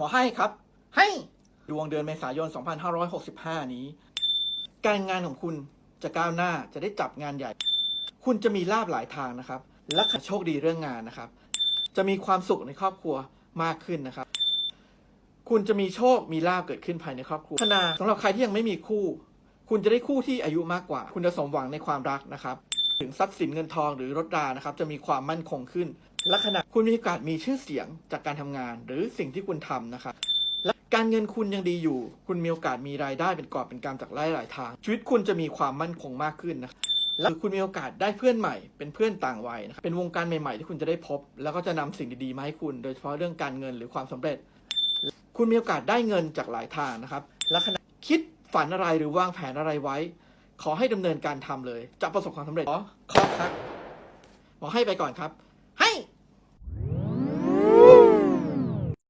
หมอให้ครับ ให้ดวงเดือนเมษายน 2565 นี้ การงานของคุณจะก้าวหน้าจะได้จับงานใหญ่ คุณจะมีลาบหลายทางนะครับ และโชคดีเรื่องงานนะครับ จะมีความสุขในครอบครัวมากขึ้นนะครับ คุณจะมีโชคมีลาบเกิดขึ้นภายในครอบครัวพัฒนาสำหรับใครที่ยังไม่มีคู่ คุณจะได้คู่ที่อายุมากกว่า คุณจะสมหวังในความรักนะครับ ถึงทรัพย์สินเงินทองหรือรถรานะครับจะมีความมั่นคงขึ้น และขณะคุณมีโอกาสมีชื่อเสียงจากการทำงาน หรือสิ่งที่คุณทำนะครับและการเงินคุณยังดีอยู่ คุณมีโอกาสมีรายได้เป็นกอบเป็นกำจากหลายหลายๆทาง ชีวิตคุณจะมีความมั่นคงมากขึ้นนะครับและคุณมีโอกาสได้เพื่อนใหม่ เป็นเพื่อนต่างวัยนะครับเป็นวงการใหม่ๆ ที่คุณจะได้พบ แล้วก็จะนำสิ่งดีๆมาให้คุณ โดยเฉพาะเรื่องการเงินหรือความสำเร็จ คุณมีโอกาสได้เงินจากหลายทางนะครับ และขณะคิดฝันอะไรหรือวางแผนอะไรไว้ ขอให้ดำเนินการทำเลย จะประสบความสำเร็จขอขอครับหมอให้ไปก่อนครับให้